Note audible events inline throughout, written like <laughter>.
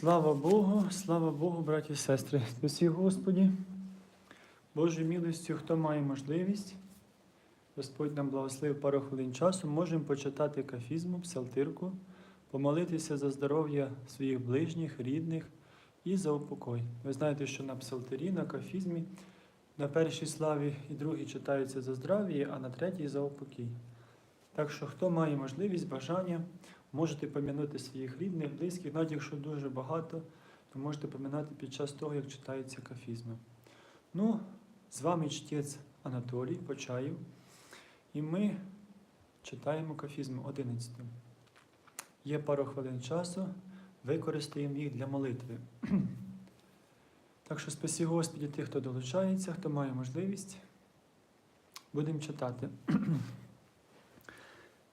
Слава Богу, слава Богу, браті і сестри. Спасі Господі. Божою милостю, хто має можливість, Господь нам благословив пару хвилин часу, можемо почитати кафізму, псалтирку, помолитися за здоров'я своїх ближніх, рідних і за упокой. Ви знаєте, що на псалтирі, на кафізмі, на першій славі і другій читаються за здрав'я, а на третій за упокій. Так що, хто має можливість, бажання, можете пом'янути своїх рідних, близьких, навіть якщо дуже багато, то можете пом'янати під час того, як читаються кафізми. Ну, з вами чтець Анатолій Почаєв, і ми читаємо кафізм 11. Є пару хвилин часу, використаємо їх для молитви. <clears throat> Так що спасі Господі тих, хто долучається, хто має можливість. Будемо читати. <clears throat>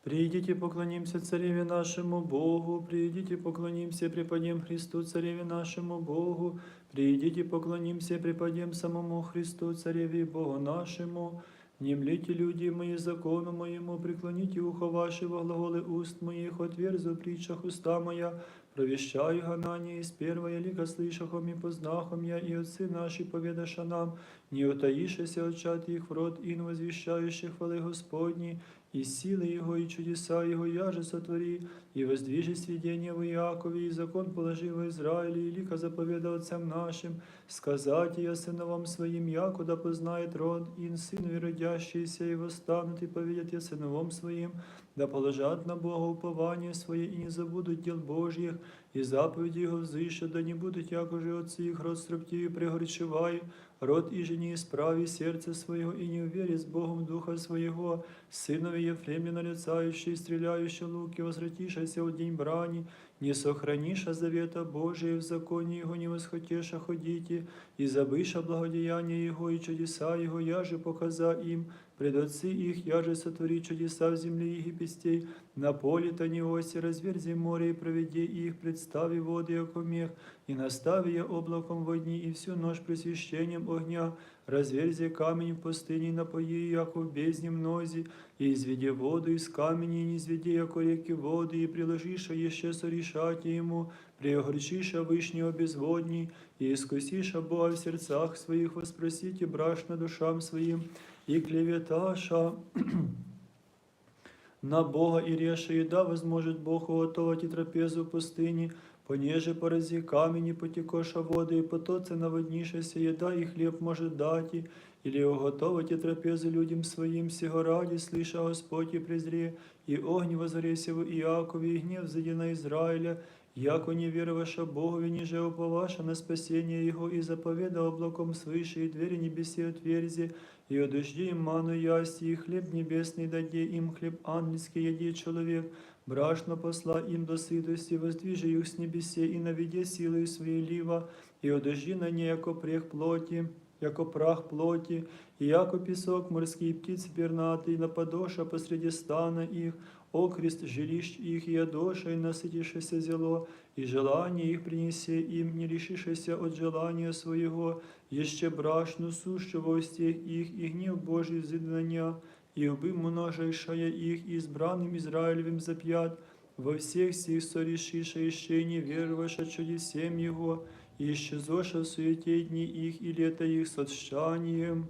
Придите, поклонимся Цареве нашему Богу, придите, поклонимся, преподем Христу, Цареве нашему Богу, придите, поклонимся, преподем самому Христу, Цареве и Богу нашему. Не млите, люди мои, закону моему, преклоните ухо ваше во глаголы уст моих, отверзу в притчах уста моя, провещаю гонание из первое лика слышахом и познахом я, и отцы наши поведаша нам, не утаишься от чад их в рот, ин возвещающих хвалы Господни, и силы Его, и чудеса Его я же сотвори, и воздвижи сведения в Иакове, и закон положи в Израиле, и лика заповеда отцам нашим, сказать я сыновам своим, якуда познает род, ин сын родящийся, и восстанут, и поведят я сыновам своим, да положат на Бога упование свое, и не забудут дел Божьих, и заповеди Его взыщут, да не будут, якоже отцы их род строптивый пригорчевай, род и жени исправи сердце своего, и не увери с Богом духа своего, сынове Єфремі, налицающий, стреляющий луки, возвратишься в день брани, не сохраниша завета Божия, в законе Его не восхотеша ходите, и забыша благодеяния Его и чудеса Его, я же показа им, пред отцы их, я же сотвори чудеса в земле египетстей, на поле Таниосе разверзи море и проведи их, представи воды, яко мех, и настави я облаком во дни, и всю ночь пресвящением огня, разверзи камень в пустыне, напои, яко в бездне мнози, и изведи воду из камени, и не изведи, яко реки воды, и приложиша еще сорешати ему, приогорчиша вышнего безводней, и искусиша Бога в сердцах своих, воспросите брашно душам своим, и клеветаша <clears throat> на Бога и реша, и да возможет Бог уготовать и трапезу в пустыне, понеже порази камени потекоша воды, и потоце наводнишася, еда и хлеб может дать, и, или уготовать и трапезу людям своим, сего ради, слыша Господь и презре, и огонь возоресе в Иакове, и гнев зади на Израиля, Яко не вероваша Богові, ніже уповаша на спасение Его, и заповеда облаком свыше, и двери небеси отверзи, и одожди им ману ясти, и хлеб небесный даде им, хлеб ангельский яде человек, брашно посла им до сытости, воздвижи их с небесе, и наведе силою своей лива, и одожди на ней, яко прех плоти, яко прах плоти, и яко песок морские птицы пернатые, нападоша посреди стана их, окрест жилищ их, и одоша, и насытишься зело, и желание их принеси им, не лишишься от желания своего, еще брашну сущу во стех их, и гнев Божий взыдания, и убы множайшая их, избранным Израилевым запят, во всех сих сорешиша еще не вероваша чудесем Его, и исчезоша в суете дни их и лето их с отщанием.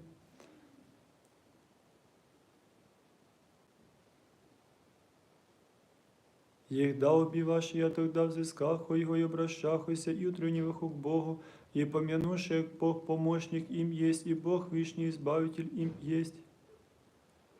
Егда убиваш, я тогда взысках его и обращахуся, и утренневых к Богу, и помянуши, як Бог помощник им есть, и Бог Вышний Избавитель им есть.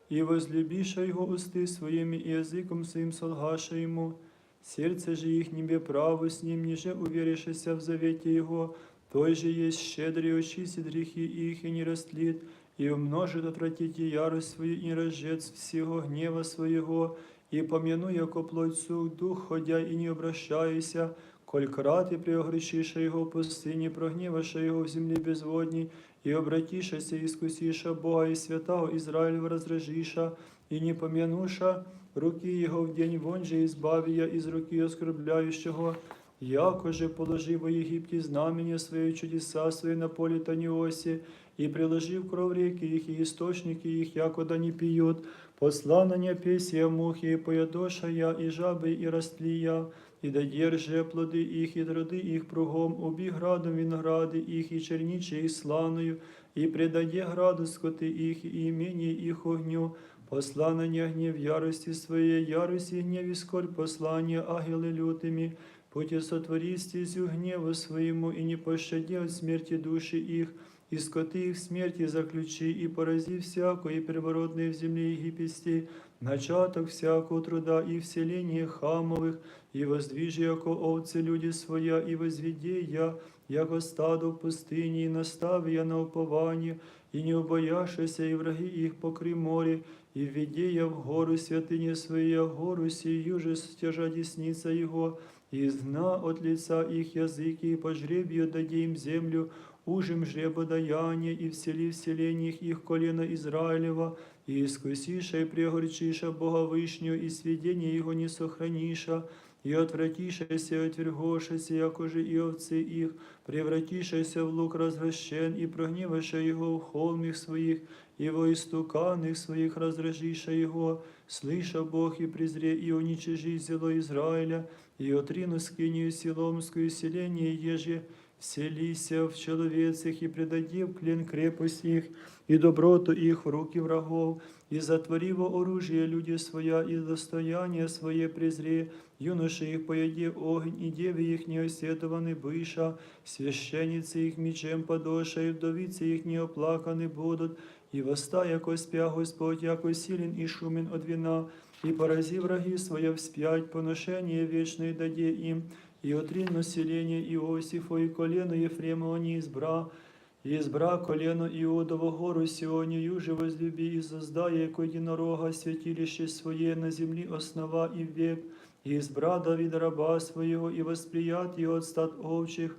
И возлюбиша его усты своими, и языком своим солгаша ему, сердце же их небе право с ним, ниже уверишься в завете его, той же есть щедрый, очистит грехи их и не растлит, и умножит отвратите ярость свою, и не разжец всего гнева своего, и помяну, яко плоть сух дух, ходя и не обращайся, коль крати преогрешиша его в пустыне, прогневаша его в земле безводней, и обратишася, и искусиша Бога и святого Израилева разражиша, и не помянуша руки его в день вон же избави я из руки оскорбляющего, яко же положи во Египте знамение свои чудеса свои на поле Таниосе, и приложив кровь реки их и источники их, якода не пьют, посла на небесия мухи, и поядоша я, и жабы, и растлия, и да держи плоды их, и труды их кругом, уби градом винограды их, и черниче их сланою, и предаде граду скоты их, и имение их огню, послание гнев ярости своей, ярость и гнев и скорбь послания ангелы лютыми, пути сотвори стезю гневу своему, и не пощади от смерти души их, и скоты их в смерти заключи, и порази всякое, и первородное в земле египетской, начаток всякого труда и вселения хамовых, и воздвижи, яко овцы люди своя, и возведи я, яко стадо в пустыне, и настави я на упование, и не убояшися, и враги их покри море, и введи я в гору святыни своей, гору сию же стяжа десница его, и изгна от лица их языки, и по жребию дади им землю, ужим жребодаяние, и всели вселениях их колено Израилева, и искусиша и прегорчиша Бога Вышнего, и сведение Его не сохраниша, и отвратишася, и отвергошася, якоже и овцы их, превратишася в лук развращен, и прогневаша Его в холмих своих, и во истуканных своих разражиша Его, слыша Бог и презре, и уничижи зело Израиля, и отрину скинию силомскую селение еже, вселися в человецах, и предади в плен крепость их, и доброту их в руки врагов, и затвори во оружие люди своя, и достояние свое презре, юноши их поеди огонь, и деви их неосетованы быша, священницы их мечем подоша, и вдовицы их не оплаканы будут, и воста, яко спя Господь, яко силен и шумен от вина, и порази враги своя вспять, поношение вечное даде им, и отрин население Иосифа, и колено Ефремова не избра, и избра колено Иудово гору Сионию же возлюби, и создая, яко единорога, святилище свое на земли основа и век, и избра Давида раба своего, и восприят его от стад овчих,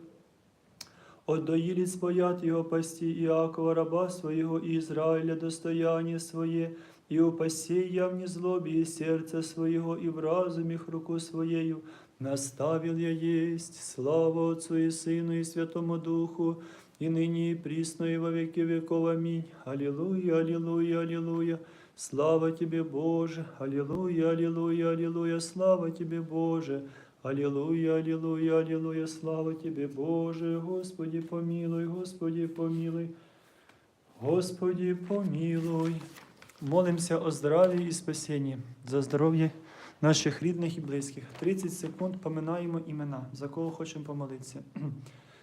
доилиц боят его пасти Иакова раба своего и Израиля достояние свое, и упасей я в незлобе и сердце своего, и в разуме их руку своею, наставил я есть, слава Отцу и Сыну и Святому Духу, и ныне и присно и во веки веков. Аминь. Аллилуйя, аллилуйя, аллилуйя. Слава Тебе, Боже, Аллилуйя, Аллилуйя, Аллилуйя, слава Тебе, Боже, Аллилуйя, Аллилуйя, Аллилуйя, слава Тебе, Боже, Господи, помилуй, Господи, помилуй, Господи, помилуй. Молимся о здраві і спасінні, за здоров'я наших рідних і близьких. 30 секунд поминаємо імена, за кого хочемо помолитися. <clears throat>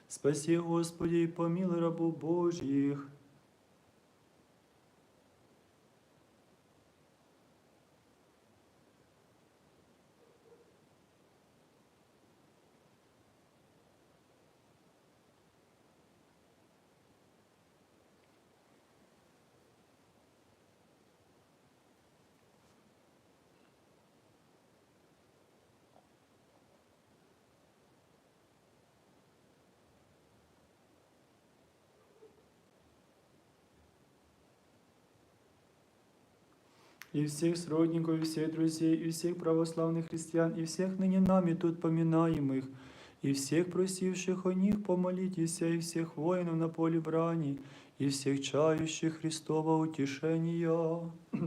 Спасі, Господі, і помилуй рабу Божих. и всех сродников, и всех друзей, и всех православных христиан, и всех ныне нами тут поминаемых, и всех просивших о них помолитесь, и всех воинов на поле брани, и всех чающих Христова утешения. <clears throat>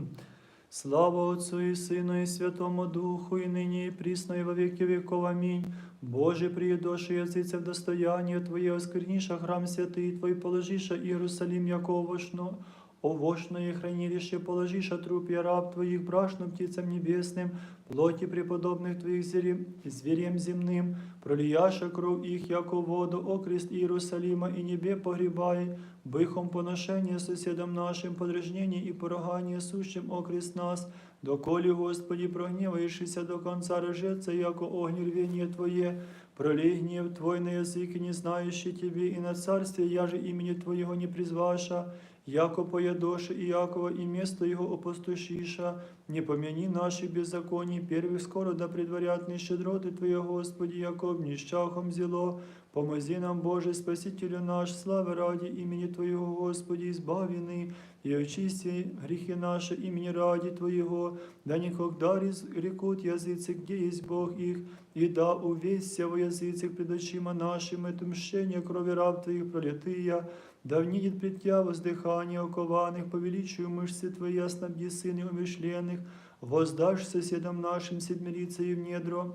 Слава Отцу и Сыну и Святому Духу, и ныне и присно, и во веки веков. Аминь. Боже, приедоши языце в достояние Твое, оскверниша храм святый Твой, положиша Иерусалим, яко овощно, овощное хранилище, положиша труп и раб Твоих брашным птицам небесным, плоти преподобных Твоих зверем, зверем земным, пролияша кровь их, яко воду, окрест Иерусалима и небе погребай, быхом поношение соседам нашим, подрожнение и поругание сущим окрест нас, доколе, Господи, прогневаешься до конца рожеться, яко огнь рвение Твое, пролей гнев Твой на язык, не знающий Тебе, и на царствие я же имени Твоего не призваша, яко поядоша Иакова и место его опустошиша, не помяни наши беззаконий, первых скоро да предварят нещедроты Твоя, Господи, яко обнищахом зело, помози нам, Боже, Спасителю наш, славы ради имени Твоего, Господи, избавленный, и очисти грехи наши имени ради Твоего, да никогда рекут языцы, где есть Бог их, и да увесься во языцах пред очима нашим, это мщение крови раб Твоих пролитыя, да внидит пред Тя воздыхание окованных, повеличию мышцы Твои, оснабди сыны умышленных, воздашь соседам нашим седмирицею в недро,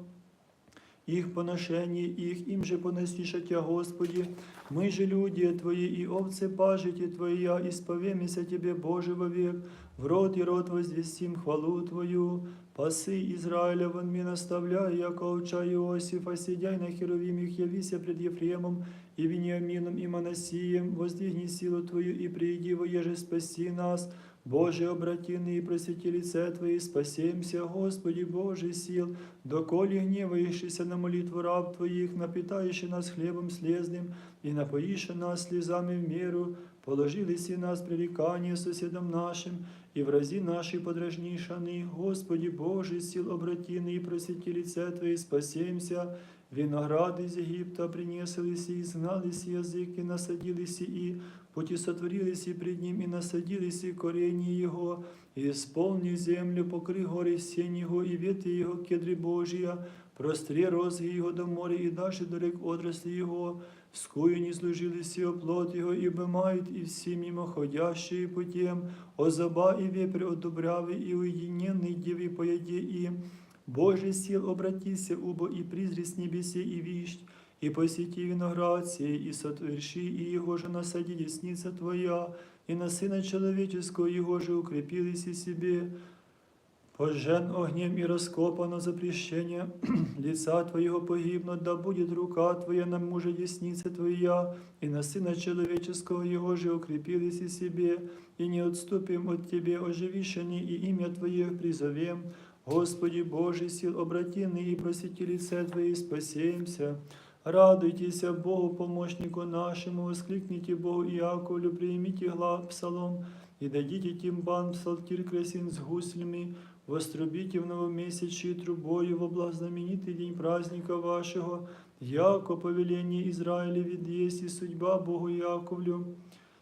их поношение их, им же поносиша Тя, Господи. Мы же люди Твои и овцы пажити Твоя, исповемися Тебе, Боже, вовек, в рот и рот возвестим хвалу Твою. Пасы Израиля вон мне наставляй, яко овча Иосифа, сидяй на херовимих, явися пред Ефремом и Вениамином и Манасием, воздвигни силу Твою и приди, воеже спаси нас. Боже, обратины и просвети лице Твои, спасемся, Господи Боже сил, доколе гневаешься на молитву раб Твоих, напитаешь нас хлебом слезным и напоишь нас слезами в меру, положили си нас пререкание соседам нашим, и врази наши подражни шаны, Господи Боже сил, обратины и просвети лице Твои, спасемся, Виноград из Египта принеслись и изгнались язык, и насадились и пути сотворились и пред ним, и насадились и корени его, и исполни землю, покры горы сень его, и ветви его кедры Божия, простри розги его до моря, и даже до рек отрасли его, вскую не служились и оплот его, и бымают и все мимоходящие путем, озаба и вепрь одобрявы, и уединенный деви поеде им, Боже сил, обратися, убо и призри с небесе и вищ, и посети виноград сей, и сотверши, и его же насади десница Твоя, и на Сына Человеческого его же укрепились и себе. Пожен огнем и раскопано запрещение <clears throat> лица Твоего погибнут, да будет рука Твоя на мужа десница Твоя, и на Сына Человеческого Его же укрепились и себе, и не отступим от Тебе, оживишени, и имя Твое призовем. Господи Боже, сил обратины и просвети лице Твое, и спасемся. Радуйтесь Богу, помощнику нашему, воскликните Богу Иаковлю, примите глав псалом, и дадите тимбан псалтирь красин с гуслями, вострубите в новомесячии трубою в знаменитый день праздника вашего, яко повеление Израилеве есть и судьба Богу Яковлю.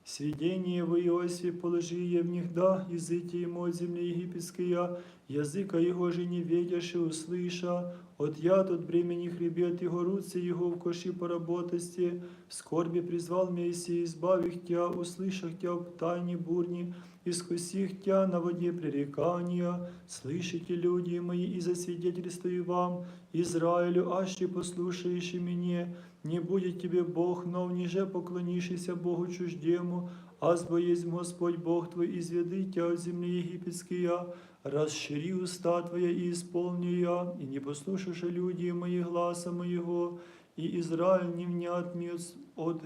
Сведение в Иосифе положи я в них, да, языки ему от земли египетская, языка его же не ведяши услыша, от яд от бремени хребет его, руцы его в коши поработости, в скорби призвал Мессия, избавих тя, услышах тя в тайне бурни, искусих тя на воде пререкания, слышите, люди мои, и засвидетельствую вам, Израилю, аще послушающий мне, не будет тебе Бог, но ниже поклонишься Богу чуждему, азбо есть Господь Бог твой, изведи тя от земли египетския, расшири уста твоя и исполни я, и не послушаешь люди мои гласа моего, и Израиль не внят мне от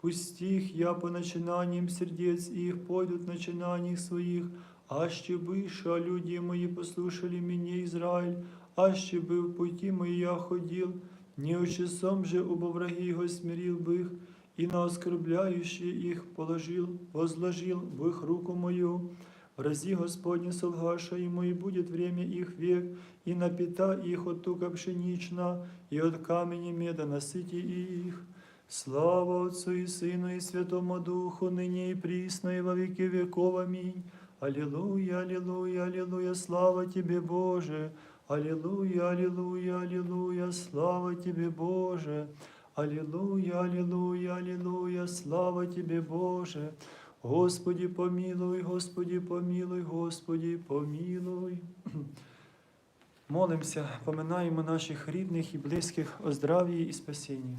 пустих я по начинаниям сердец их пойдут начинаний своих, аще быша люди мои послушали меня, Израиль, аще бы в пути мои я ходил, не очесом же убо враги его смирил бы их, и на оскорбляющие их положил, возложил в их руку мою. Врази Господне солгаша ему, и будет время их век, и напита их от тука пшенична, и от камени меда насыти их. Слава Отцу и Сыну и Святому Духу, ныне и присно, и во веки веков. Аминь. Аллилуйя, аллилуйя, аллилуйя, слава Тебе, Боже. Аллилуйя, аллилуйя, аллилуйя, слава Тебе, Боже. Аллилуйя, аллилуйя, аллилуйя, слава Тебе, Боже. Господи, помилуй, Господи, помилуй, Господи, помилуй. <clears throat> Молимося, поминаємо наших рідних і близьких о здрав'ї і спасінні.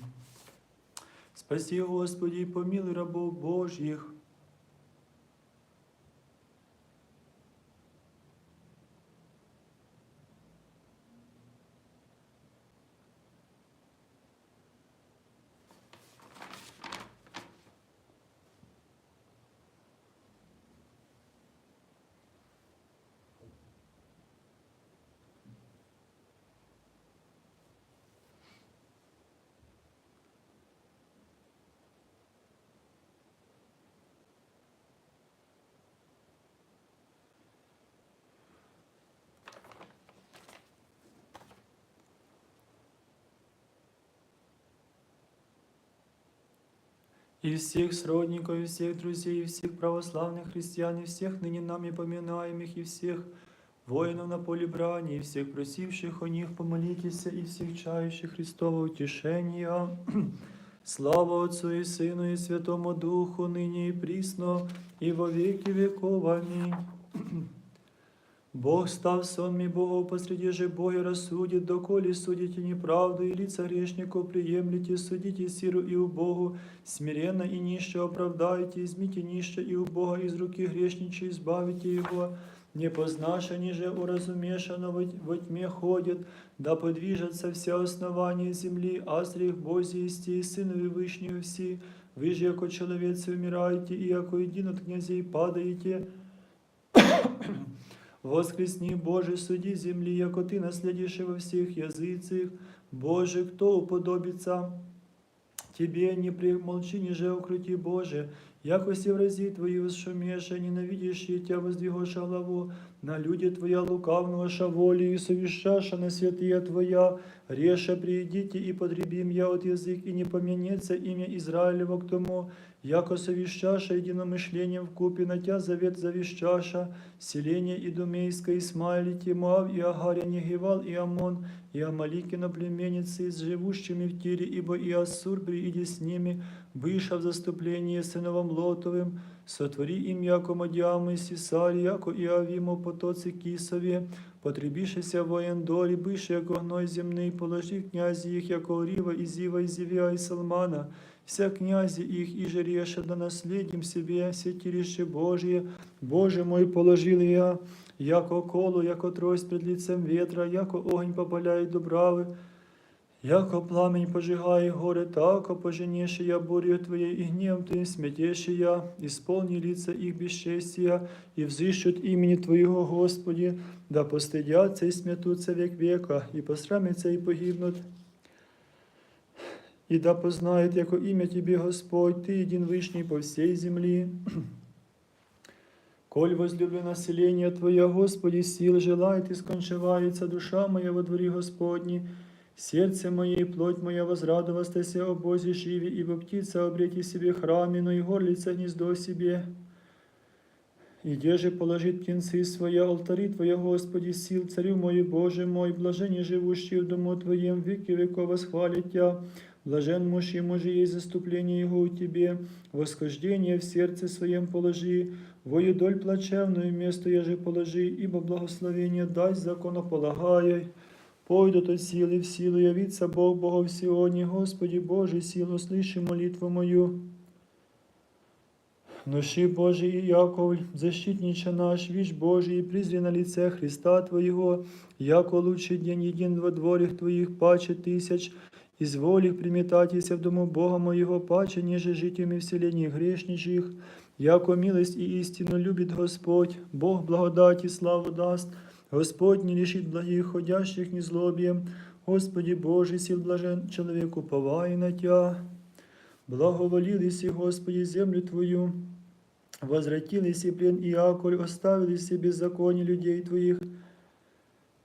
Спаси, Господи, і помилуй рабов Божих. И всех сродников, и всех друзей, и всех православных христиан, и всех ныне нами поминаемых, и всех воинов на поле брани, и всех просивших о них помолитесь, и всех чающих Христова утешения. <clears throat> Слава Отцу и Сыну и Святому Духу, ныне и присно, и во веки веков. Аминь. <clears throat> Бог став сонми Богу посреди же Боги рассудит, доколе судите неправду, и лица грешников приемлете, судите сиру и убогу, смиренно и нище оправдайте, измите нище и убога из руки грешничей, избавите его, не познашені же уразумешано во во тьме ходят, да подвижатся все основания земли, астрих Божий исти, Сынові Вышнего всі, вы же, яко человецы, умираете, и яко един от князей падаете, Воскресни, Боже, суди земли, яко Ты наследишь во всех языцах. Боже, кто уподобится Тебе, не примолчи, ниже укрути, Боже, яко все врази Твои восшумеша, ненавидящие Тебя воздвигоша главу, на люди Твоя лукавного шаволи и совещаша на святые Твоя, реша приидите и потребим я от язык, и не помянется имя Израилева к тому, яко совещаша единомышлением в купе на Тя завет завещаша, селение Идумейское, Исмаилите, Моав и Агаря, Негевал и Амон, и Амаликина племенницы, с живущими в Тире, ибо и Ассур прииди с ними, выша в заступлении сыновом Лотовым, сотвори им, яко Мадиамы, Сисари, яко и Авимо, потоці Кисові, потребішися воєн долі, бише, яко гной земний, положи князі їх, яко Оріва, і Зіва, і Зівія, і Салмана, вся князі их, и же реша да наследим себе святилище Божие. Боже мой, положил я, яко колу, яко трость пред лицем ветра, яко огонь попаляет дубравы, Яко пламень пожигає горе, тако поженеши я бурю Твоей, и гнев Твоим смятеши я, исполни лица их бесчестия, и взыщут имени Твоего, Господи, да постыдятся и смятутся век века, и посрамятся и погибнут. И да познают, яко имя Тебе, Господь, Ты един вышний по всей земли. <clears throat> Коль возлюблено население Твое, Господи, сил желает, и скончивается душа моя во дворе Господни, Сердце мое и плоть моя возрадовастася о Бозе живи, ибо птица обрети себе храме, но и горлица гнездо себе. И где же положит птенцы своя, алтари Твоя, Господи, сил, царю мой, Боже мой, блаженни живущие в дому Твоем, веки веков восхвалит Тя, блажен муж и мужи есть заступление Его у Тебе, восхождение в сердце своем положи, вою доль плачевную место я же положи, ибо благословение дай законополагай. Пойдут от силы в силу, явится Бог Богов Сионе, Господи Боже, силу, слыши молитву мою. Ноши Божий и Яков, защитнича наш, вишь Божий, и призри на лице Христа Твоего, яко лучший день един во дворях Твоих, паче тысяч, изволь их приметатися в дому Бога моего, паче, ниже житиями вселении грешничьих, яко милость и истину любит Господь, Бог благодати славу даст, Господь не лишит благих ходящих ни злобием. Господи Боже, сил блажен человеку повай на Тя. Благоволились, Господи, землю Твою, возвратились и плен и аколь, оставились и беззаконие людей Твоих,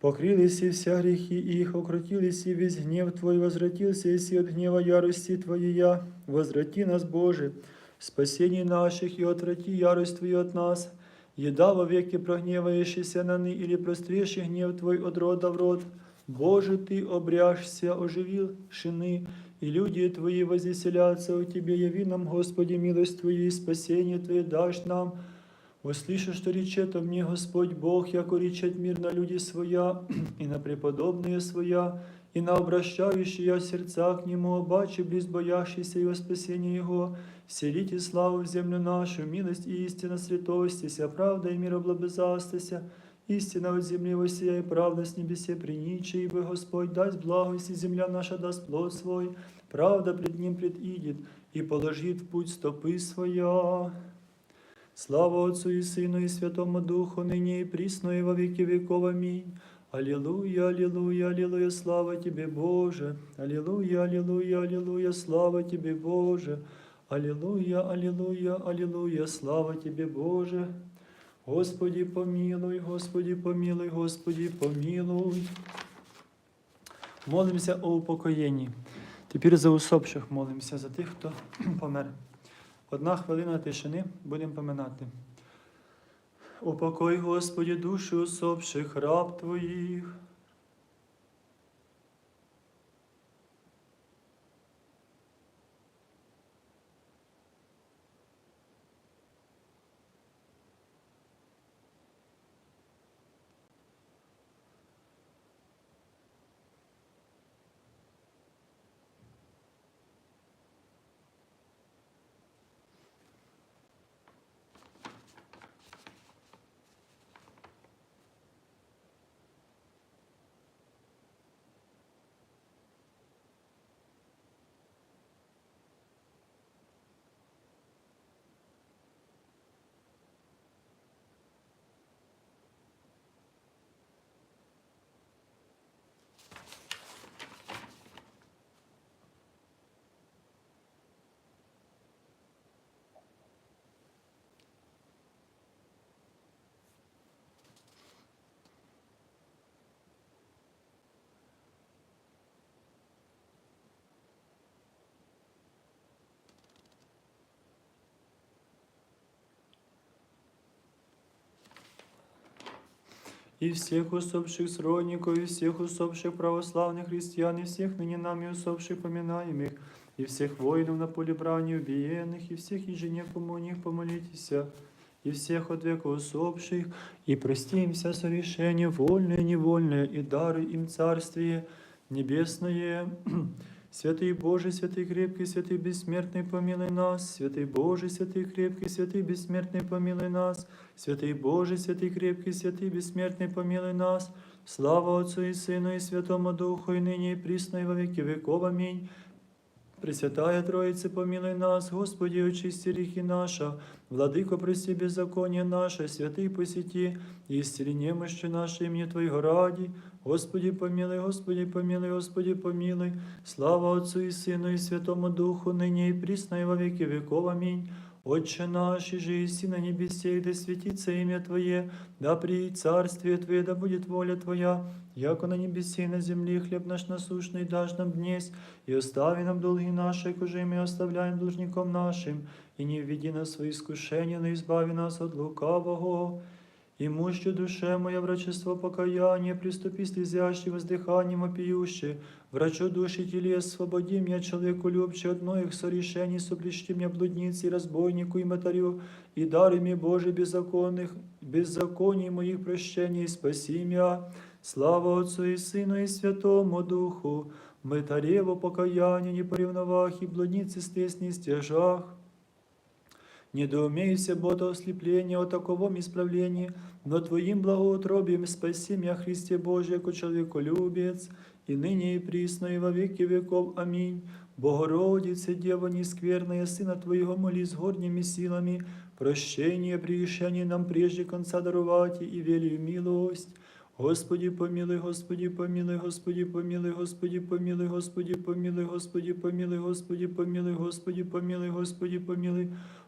покрылись и вся грехи их, укротились и весь гнев Твой, возвратился и от гнева ярости Твоей, возврати нас, Боже, спасение наших и отврати ярость Твою от нас, Еда во веки прогневаешься на ны, или прострешь гнев Твой от рода в род. Боже, Ты обряшься, оживил шины, и люди Твои возвеселятся у Тебе. Яви нам, Господи, милость Твою и спасение Твое дашь нам. Услышишь, что речет о мне Господь Бог, яко речет мир на люди своя, <clears throat> и на преподобные своя, и на обращающие сердца к Нему, обаче близ боящийся Его спасения Его, Селите славу в землю нашу, милость и истина святостися, правда и мир облабезастася, истина от земли восия и правда с небесе приниче, ибо Господь даст благость, и земля наша даст плод свой, правда пред Ним предидет, и положит в путь стопы своя. Слава Отцу и Сыну и Святому Духу, ныне и присно и во веки веков. Аминь. Аллилуйя, аллилуйя, аллилуйя, слава Тебе, Боже. Аллилуйя, аллилуйя, аллилуйя, слава Тебе, Боже. Аллилуйя, Аллилуйя, Аллилуйя, слава Тебе, Боже. Господи, помилуй, Господи, помилуй, Господи, помилуй. Молимося о упокоєнні. Тепер за усопших молимося, за тих, хто помер. Одна хвилина тишини будемо поминати. Упокой, Господі, душі усопших раб Твоїх. и всех усопших сродников, и всех усопших православных христиан, и всех ныне нами усопших поминаемых, и всех воинов на поле брани убиенных, и всех еженекому у них помолитесь, и всех от века усопших, и прости им вся сорешения, вольное и невольное, и дары им царствие небесное. <clears throat> Святий Боже, святий крепкий, святий безсмертний, помилуй нас, святий Боже, святий крепкий, святий безсмертний, помилуй нас, святий Боже, святий крепкий, святий безсмертний, помилуй нас, слава Отцу і Сину, і Святому Духу, і нині, і прісно, і во віки віков. Амінь. Пресвятая Троїце, помилуй нас, Господі, очисти ріхи наша, владико прості беззаконня наше, святий посіті, і немощі наші ім'я Твоєго раді. ради. Господи, помилуй, Господи, помилуй, Господи, помилуй. Слава Отцу и Сыну и Святому Духу, ныне и присно, и во веки веков. Аминь. Отче наш, и же иси на небесе, и да светится имя Твое, да приидет царствие Твое, да будет воля Твоя, яко на небесе и на земле хлеб наш насущный дашь нам днесь, и остави нам долги наши, коже и мы оставляем должником нашим, и не введи нас в свои искушения, но избави нас от лукавого. И мущу душе моя врачество покаяние, приступи слезящий воздыханием опиюще, врачу души телес, свободи меня, человеку любче, от многих сорешений, соплещи меня блуднице, и разбойнику, и мотарю, и дари мне, Боже, беззаконных, беззаконий моих прощений, спаси меня. Слава Отцу и Сыну и Святому Духу, мытарево покаяние, не поревновах, и блудницы стесни стяжах. Недоумейся, бото ослепление о таковом исправлении, но Твоим благоутробием спаси меня, Христе Божий, яко человеколюбец, и ныне и присно, и во веки веков. Аминь. Богородице, Дева нескверная, Сына Твоего моли с горними силами, прощение, прегрешение нам прежде конца даровать и велию милость. Господи помилуй, Господи помилуй, Господи помилуй, Господи помилуй, Господи помилуй, Господи помилуй, Господи помилуй, Господи помилуй, Господи помилуй.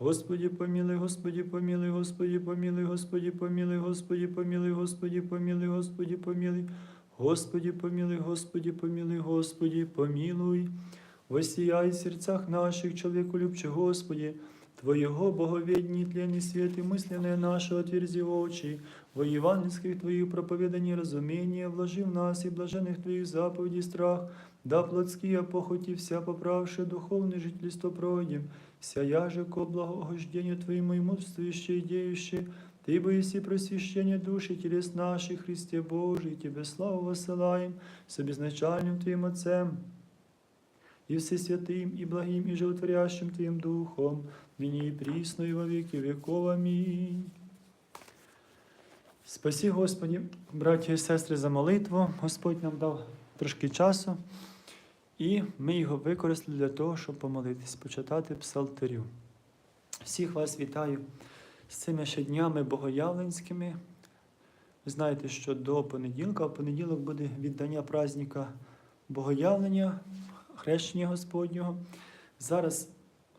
Господи помилуй, Господи помилуй, Господи помилуй, Господи помилуй, Господи помилуй, Господи помилуй, Господи помилуй, Господи помилуй, Господи помилуй, Господи помилуй. Воссияй в сердцах наших, человеку любче, Господи, Твоего боговедни тлени свет и мысленные наши отверзи очи, во евангельских Твоих проповеданий разумения вложи в нас и блаженных Твоих заповедей страх, да плотские похоти вся поправшие духовное жительство пройдем, вся яже ко благогождению Твоему и мудствующее и деющее, Ты боиси просвящение души телес наших, Христе Божий, Тебе славу воссылаем, с обезначальным Твоим Отцем, и всесвятым, и благим, и животворящим Твоим Духом, ныне и присно, и во веки веков. Амінь. Спасі, Господі, браті і сестри, за молитву. Господь нам дав трошки часу, і ми його використали для того, щоб помолитись, почитати псалтирю. Всіх вас вітаю з цими ще днями богоявленськими. Ви знаєте, що до понеділка, в понеділок буде віддання праздника Богоявлення, хрещення Господнього. Зараз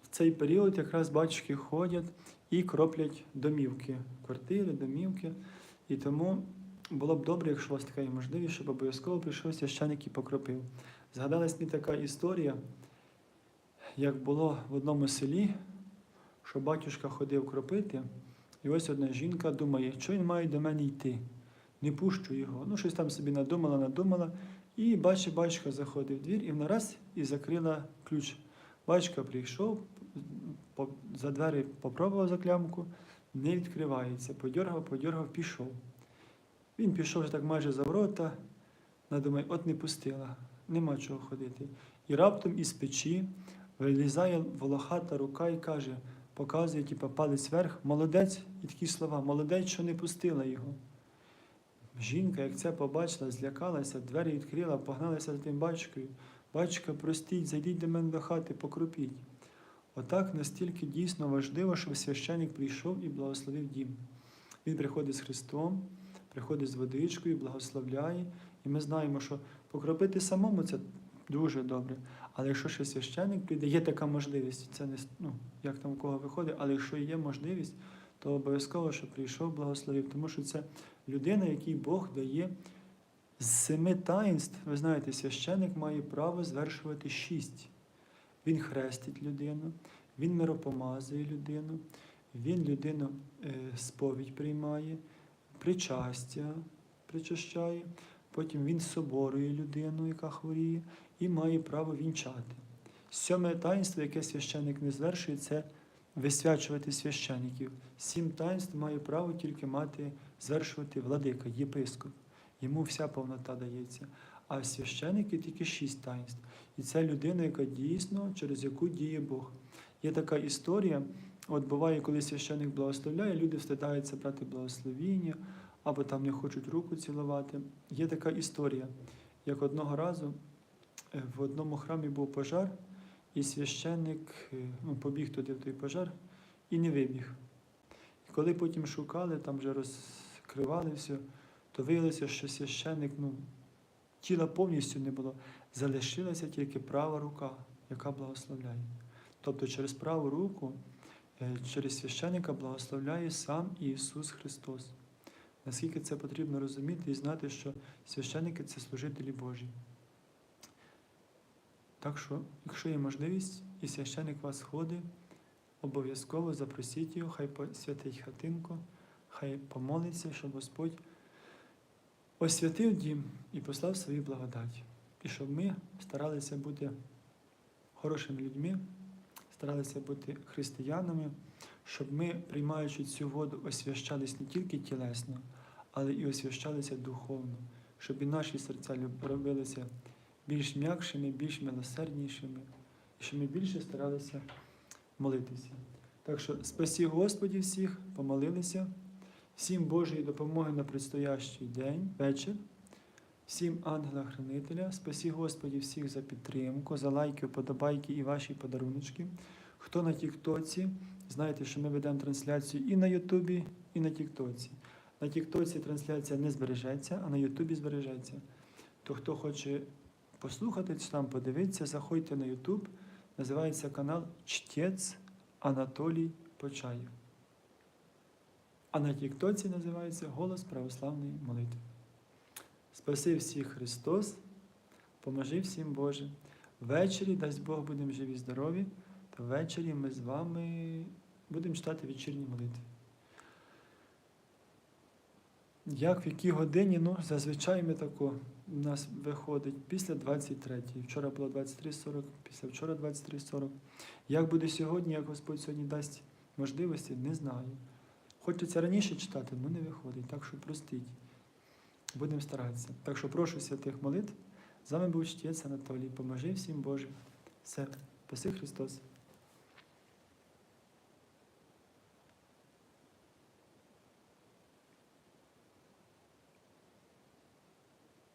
в цей період якраз батюшки ходять і кроплять домівки, квартири, домівки. І тому було б добре, якщо у вас така є можливість, щоб обов'язково прийшов священик і покропив. Згадалась мені така історія, як було в одному селі, що батюшка ходив кропити, і ось одна жінка думає, що він має до мене йти. Не пущу його. Ну, щось там собі надумала, надумала. І бачить, батюшка заходить в двір і нараз і закрила ключ. Батюшка прийшов, за двері попробував за клямку, не відкривається. Подьоргав, подьоргав, пішов. Він пішов вже так майже за ворота, надумає, от не пустила, нема чого ходити. І раптом із печі вилізає волохата рука і каже, показує, типу, палець вверх, молодець, і такі слова, молодець, що не пустила його. Жінка, як це побачила, злякалася, двері відкрила, погналася за тим батькою. Батька, простіть, зайдіть до мене до хати, покропіть. Отак настільки дійсно важливо, щоб священник прийшов і благословив дім. Він приходить з Христом, приходить з водичкою, благословляє. І ми знаємо, що покропити самому це Дуже добре. Але якщо ще священник прийде, є така можливість, це не ну, як там у кого виходить, але якщо є можливість, то обов'язково, щоб прийшов благословив, тому що це людина, якій Бог дає з семи таїнств. Ви знаєте, священник має право звершувати шість. Він хрестить людину, він миропомазує людину, він людину е, сповідь приймає, причастя причащає, потім він соборує людину, яка хворіє, і має право вінчати. Сьоме таїнство, яке священник не звершує, це висвячувати священиків. Сім таїнств має право тільки мати звершувати владика, єпископ. Йому вся повнота дається. А священики тільки шість таїнств. І це людина, яка дійсно, через яку діє Бог. Є така історія, от буває, коли священник благословляє, люди встидаються брати благословіння, або там не хочуть руку цілувати. Є така історія, як одного разу е, в одному храмі був пожар, і священник е, ну, побіг туди в той пожар і не вибіг. І коли потім шукали, там вже розкривали все, то виявилося, що священник, ну, тіла повністю не було, залишилася тільки права рука, яка благословляє. Тобто через праву руку, е, через священника благословляє сам Ісус Христос. Наскільки це потрібно розуміти і знати, що священники це служителі Божі. Так що, якщо є можливість, і священик вас ходить, обов'язково запросіть його, хай посвятить хатинку, хай помолиться, щоб Господь освятив дім і послав свою благодать. І щоб ми старалися бути хорошими людьми, старалися бути християнами, щоб ми, приймаючи цю воду, освящались не тільки тілесно, але і освящалися духовно, щоб і наші серця робилися більш м'якшими, більш милосерднішими, і щоб ми більше старалися молитися. Так що спасі Господі всіх, помолилися, всім Божої допомоги на предстоящий день, вечір, всім ангела-хранителя, спасі Господі всіх за підтримку, за лайки, вподобайки і ваші подаруночки. Хто на Тіктоці, знаєте, що ми ведемо трансляцію і на Ютубі, і на Тіктоці. На Тіктоці трансляція не збережеться, а на Ютубі збережеться. То хто хоче послухати чи там подивитися, заходьте на Ютуб. Називається канал Чтець Анатолій Почаєв. А на Тіктоці називається Голос православної молитви. Спаси всіх Христос, поможи всім Боже. Ввечері, дасть Бог, будемо живі, здорові, то ввечері ми з вами будемо читати вечірні молитви. Як в якій годині, ну, зазвичай ми тако, у нас виходить після 23 Вчора було 23.40, після вчора 23.40. Як буде сьогодні, як Господь сьогодні дасть можливості, не знаю. Хочеться раніше читати, але не виходить, так що простіть. Будемо старатися. Так що прошу святих молитв. З вами був чтець Анатолій. Поможи всім Боже. Все, спаси Христос.